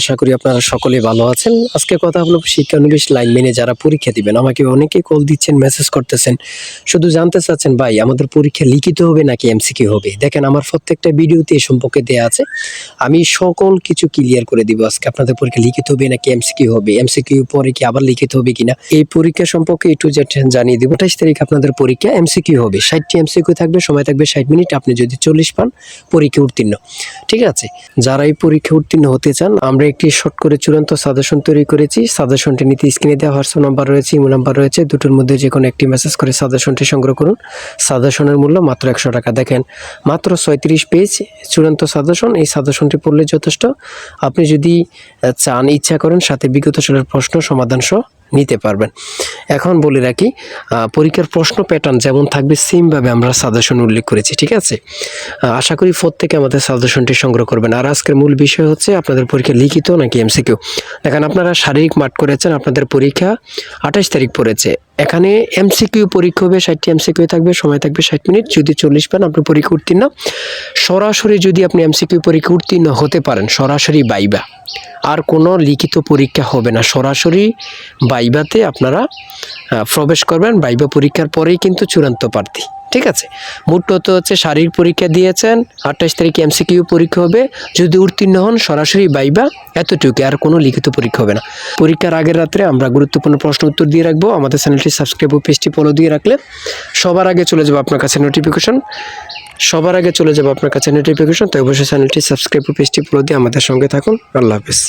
আশা করি আপনারা সকলে ভালো আছেন। আজকে কথা হলো শিক্ষানবিশ লাইন মেনে যারা পরীক্ষা দিবেন, আমাকে অনেকে কল দিচ্ছেন মেসেজ করতেছেন। শুধু জানতে চাচ্ছেন, ভাই, আমাদের পরীক্ষা লিখিত হবে নাকি এমসিকিউ হবে? দেখেন, আমার প্রত্যেকটা ভিডিওতে এই সম্পর্কে দেওয়া আছে। আমি সকল কিছু ক্লিয়ার করে দিব আজকে, আপনাদের পরীক্ষা লিখিত হবে নাকি এমসিকিউ হবে? এমসিকিউ পরে কি আবার লিখিত হবে কিনা? এই পরীক্ষা সম্পর্কে একটু জানিয়ে দিব। আঠাইশ তারিখ আপনাদের পরীক্ষা এমসিকিউ হবে। ষাটটি এমসিকিউ থাকবে, সময় থাকবে ষাট মিনিট, আপনি যদি চল্লিশ পান, পরীক্ষা উত্তীর্ণ। ঠিক আছে? যারা এই পরীক্ষা উত্তীর্ণ হতে চান, আমরা একটি শর্ট করে চূড়ান্ত সাজেশন তৈরি করেছি। সাজেশনটি নিতে স্ক্রিনে দেওয়া হোয়াটসঅ্যাপ নাম্বার রয়েছে ইমো নাম্বার রয়েছে। দুটোর মধ্যে যে কোনো একটি মেসেজ করে সাজেশনটি সংগ্রহ করুন। সাজেশনের মূল্য মাত্র একশো টাকা। দেখেন, মাত্র ছয়ত্রিশ পেজ চূড়ান্ত সাজেশন এই সাজেশনটি পড়লে যথেষ্ট। আপনি যদি চান, ইচ্ছা করেন, সাথে বিগত সালের প্রশ্ন সমাধান সহ নিতে পারবেন। এখন বলে রাখি পরীক্ষার প্রশ্ন প্যাটার্ন যেমন থাকবে সেমভাবে আমরা সাজেশন উল্লেখ করেছি, ঠিক আছে? আশা করি ফোর থেকে আমাদের সাজেশনটি সংগ্রহ করবেন। আর আজকের মূল বিষয় হচ্ছে আপনাদের পরীক্ষা লিখিত নাকি এমসিকিউ দেখেন, আপনারা শারীরিক মাঠ করেছেন, আপনাদের পরীক্ষা আঠাশ তারিখ পড়েছে। এখানে এমসিকিউ পরীক্ষা হবে, ষাটটি এমসিকিউ থাকবে, সময় থাকবে ষাট মিনিট। যদি চল্লিশ পান, আপনি পরীক্ষা উত্তীর্ণ। সরাসরি যদি আপনি এমসিকিউ পরীক্ষা উত্তীর্ণ হতে পারেন, সরাসরি বাইবা। আর কোনো লিখিত পরীক্ষা হবে না, সরাসরি বাইবাতে আপনারা প্রবেশ করবেন। বাইবা পরীক্ষার পরেই কিন্তু চূড়ান্ত প্রার্থী, ঠিক আছে? মোটত হচ্ছে শারীরিক পরীক্ষা দিয়েছেন, আঠাশ তারিখে এমসিকিউ পরীক্ষা হবে। যদি উত্তীর্ণ হন, সরাসরি বাইবা, এতটুকু, আর কোনো লিখিত পরীক্ষা হবে না। পরীক্ষার আগের রাত্রে আমরা গুরুত্বপূর্ণ প্রশ্ন উত্তর দিয়ে রাখব। আমাদের চ্যানেলটি সাবস্ক্রাইব ও পেজটি ফলো দিয়ে রাখলে সবার আগে চলে যাব আপনার কাছে নোটিফিকেশন সবার আগে চলে যাব আপনার কাছে নোটিফিকেশন তো অবশ্যই চ্যানেলটি সাবস্ক্রাইব ও পেজটি ফলো দিয়ে আমাদের সঙ্গে থাকুন। আল্লাহ হাফেজ।